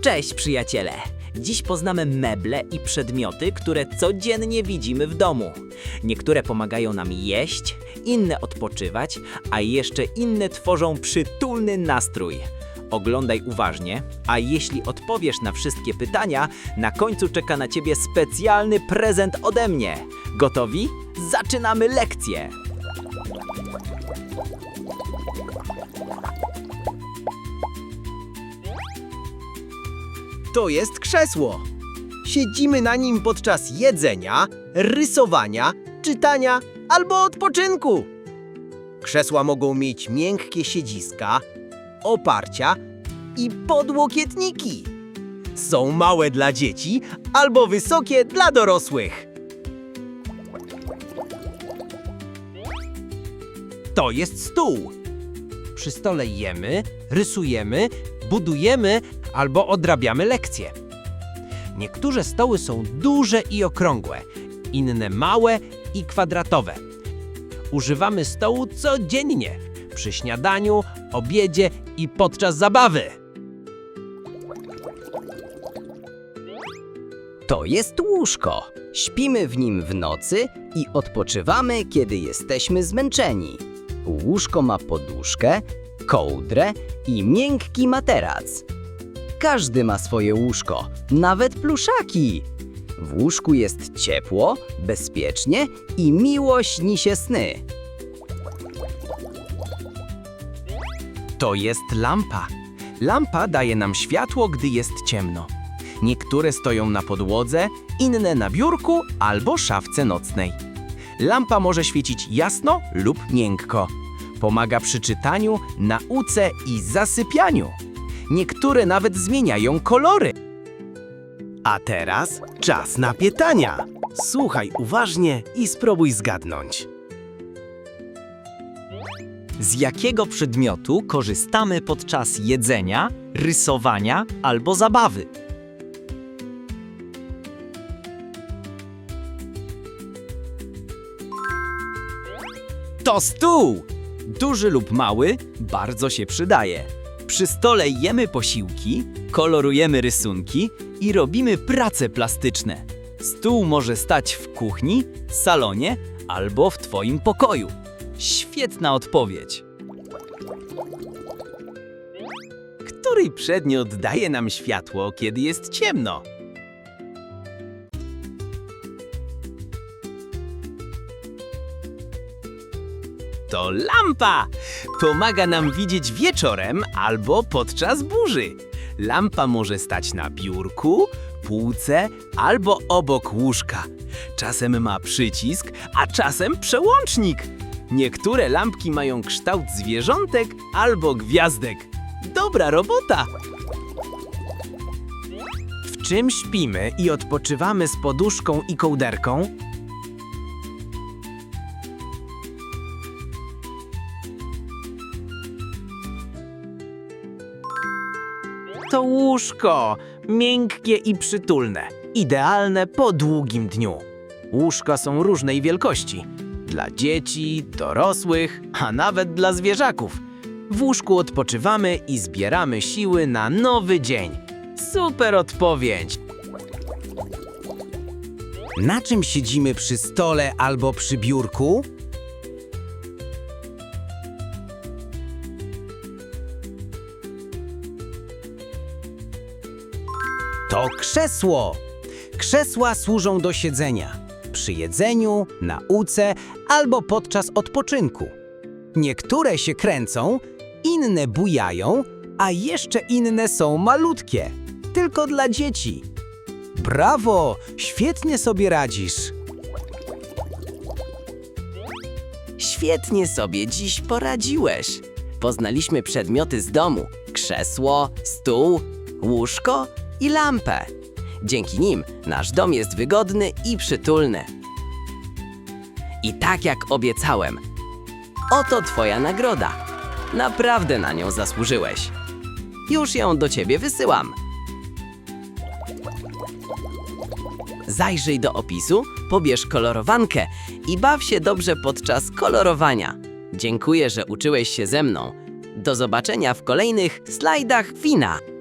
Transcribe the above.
Cześć przyjaciele! Dziś poznamy meble i przedmioty, które codziennie widzimy w domu. Niektóre pomagają nam jeść, inne odpoczywać, a jeszcze inne tworzą przytulny nastrój. Oglądaj uważnie, a jeśli odpowiesz na wszystkie pytania, na końcu czeka na ciebie specjalny prezent ode mnie. Gotowi? Zaczynamy lekcję! To jest krzesło. Siedzimy na nim podczas jedzenia, rysowania, czytania albo odpoczynku. Krzesła mogą mieć miękkie siedziska, oparcia i podłokietniki. Są małe dla dzieci albo wysokie dla dorosłych. To jest stół. Przy stole jemy, rysujemy, budujemy albo odrabiamy lekcje. Niektóre stoły są duże i okrągłe, inne małe i kwadratowe. Używamy stołu codziennie przy śniadaniu, obiedzie i podczas zabawy. To jest łóżko. Śpimy w nim w nocy i odpoczywamy, kiedy jesteśmy zmęczeni. Łóżko ma poduszkę, kołdrę i miękki materac. Każdy ma swoje łóżko, nawet pluszaki. W łóżku jest ciepło, bezpiecznie i miło śni się sny. To jest lampa. Lampa daje nam światło, gdy jest ciemno. Niektóre stoją na podłodze, inne na biurku albo szafce nocnej. Lampa może świecić jasno lub miękko. Pomaga przy czytaniu, nauce i zasypianiu. Niektóre nawet zmieniają kolory. A teraz czas na pytania. Słuchaj uważnie i spróbuj zgadnąć. Z jakiego przedmiotu korzystamy podczas jedzenia, rysowania albo zabawy? To stół! Duży lub mały, bardzo się przydaje. Przy stole jemy posiłki, kolorujemy rysunki i robimy prace plastyczne. Stół może stać w kuchni, salonie albo w Twoim pokoju. Świetna odpowiedź. Który przedmiot daje nam światło, kiedy jest ciemno? To lampa! Pomaga nam widzieć wieczorem albo podczas burzy. Lampa może stać na biurku, półce albo obok łóżka. Czasem ma przycisk, a czasem przełącznik. Niektóre lampki mają kształt zwierzątek albo gwiazdek. Dobra robota! W czym śpimy i odpoczywamy z poduszką i kołderką? To łóżko, miękkie i przytulne, idealne po długim dniu. Łóżka są różnej wielkości. Dla dzieci, dorosłych, a nawet dla zwierzaków. W łóżku odpoczywamy i zbieramy siły na nowy dzień. Super odpowiedź! Na czym siedzimy przy stole albo przy biurku? To krzesło. Krzesła służą do siedzenia. Przy jedzeniu, nauce albo podczas odpoczynku. Niektóre się kręcą, inne bujają, a jeszcze inne są malutkie. Tylko dla dzieci. Brawo! Świetnie sobie radzisz. Świetnie sobie dziś poradziłeś. Poznaliśmy przedmioty z domu: krzesło, stół, łóżko i lampę. Dzięki nim nasz dom jest wygodny i przytulny. I tak jak obiecałem, oto Twoja nagroda. Naprawdę na nią zasłużyłeś. Już ją do Ciebie wysyłam. Zajrzyj do opisu, pobierz kolorowankę i baw się dobrze podczas kolorowania. Dziękuję, że uczyłeś się ze mną. Do zobaczenia w kolejnych slajdach Fina.